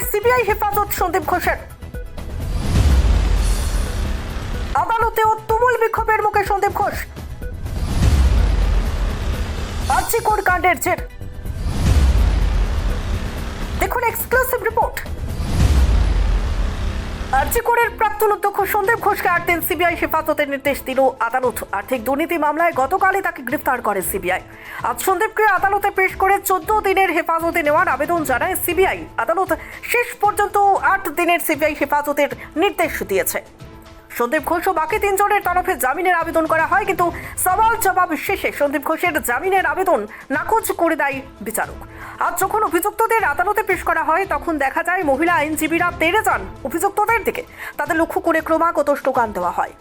দিনের সিবিআই হেফাজত সন্দীপ ঘোষের। আদালতেও তুমুল বিক্ষোভের মুখে সন্দীপ ঘোষ। কাণ্ডের জের। দেখুন এক্সক্লুসিভ রিপোর্ট। আর্চিকোরের প্রাক্তন অধ্যক্ষ সন্দীপ ঘোষকে আট দিন সিবিআই হেফাজতের নির্দেশ দিল আদালত। আর্থিক দুর্নীতি মামলায় গতকালই তাকে গ্রেফতার করে সিবিআই। আজ সন্দীপকে আদালতে পেশ করে চোদ্দ দিনের হেফাজতে নেওয়ার আবেদন জানায় সিবিআই। আদালত শেষ পর্যন্ত আট দিনের সিবিআই হেফাজতের নির্দেশ দিয়েছে। সন্দীপ ঘোষ ও বাকি তিনজনের তরফে জামিনের আবেদন করা হয়, কিন্তু সওয়াল জবাব শেষে সন্দীপ ঘোষের জামিনের আবেদন নাকচ করে দেয় বিচারক। আজ যখন অভিযুক্তদের আদালতে পেশ করা হয়, তখন দেখা যায় মহিলা আইনজীবীরা তেড়ে যান অভিযুক্তদের দিকে। তাদের লক্ষ্য করে ক্রমাগত স্লোগান দেওয়া হয়।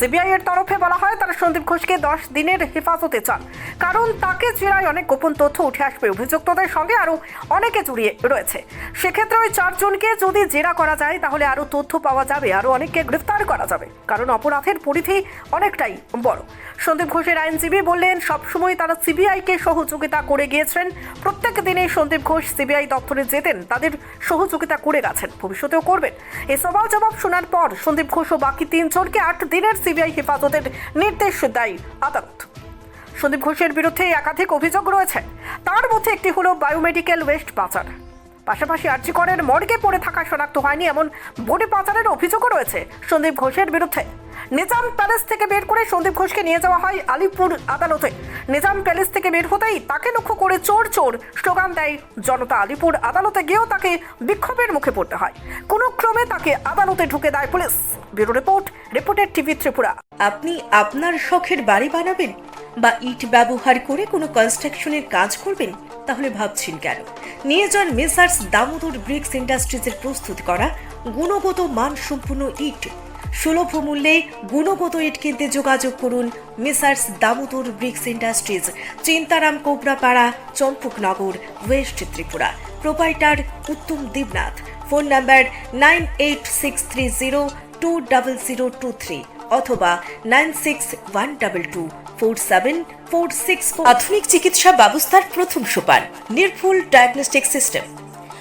সিবিআই এর তরফে বলা হয়, তারা সন্দীপ ঘোষকে দশ দিনের হেফাজতে চান। কারণ তাকে জেরায় অনেক গোপন তথ্য উঠে আসবে অভিযুক্তদের সঙ্গে আরও অনেকে জড়িয়ে রয়েছে। সেক্ষেত্রে ওই চারজনকে যদি জেরা করা যায়, তাহলে আরও তথ্য পাওয়া যাবে, আরও অনেককে গ্রেফতার করা যাবে। কারণ অপরাধের পরিধি অনেকটাই বড়। সন্দীপ ঘোষের আইনজীবী বললেন, সবসময় তারা সিবিআইকে সহযোগিতা করে গিয়েছেন। প্রত্যেক দিনে সন্দীপ ঘোষ সিবিআই দপ্তরে যেতেন, তাদের সহযোগিতা করে গেছেন, ভবিষ্যতেও করবেন। এ সওয়াল জবাব শোনার পর সন্দীপ ঘোষ ও বাকি তিনজনকে আট দিনের সিবিআই হেফাজতের নির্দেশ দেয় আদালত। সন্দীপ ঘোষের বিরুদ্ধে একাধিক অভিযোগ রয়েছে। তার মধ্যে একটি হলো বায়োমেডিকেল ওয়েস্ট পাচার পাশাপাশি আর্জিকরের মর্গে পড়ে থাকা শনাক্ত হয়নি এমন বডি পাচারের অভিযোগও রয়েছে সন্দীপ ঘোষের বিরুদ্ধে। নিজাম প্যালেস থেকে বের করে সন্দীপ ঘোষকে নিয়ে যাওয়া হয় আলিপুর আদালতে। নিজাম প্যালেস থেকে বের হতেই তাকে লক্ষ্য করে চোর চোর স্লোগান দেয় জনতা। আলিপুর আদালতে গিয়েও তাকে বিক্ষোভের মুখে পড়তে হয়। কোনো ক্রমে তাকে আদালতে ঢুকে দেয় পুলিশ। ব্যুরো রিপোর্ট, রিপোর্টের টিভি ত্রিপুরা। আপনি আপনার শখের বাড়ি বানাবেন বা ইট ব্যবহার করে কোনো কনস্ট্রাকশনের কাজ করবেন, তাহলে ভাবছেন কেন? নিয়ে যান মেসার্স দামোদর ব্রিক্স ইন্ডাস্ট্রিজের প্রস্তুত করা, গুণগত মানসম্পন্ন ইট। সুলভ মূল্যে গুণগত ইট কিনতে যোগাযোগ করুন messrs Damodar bricks industries, Chintaram Kobrapara, Champaknagar, West Tripura. Proprietor Uttam Debnath. Phone number nine eight six three zero two double zero two three অথবা nine six one double two four seven four six আধুনিক চিকিৎসা ব্যবস্থার প্রথম সোপান, নির্ভুল diagnostic system.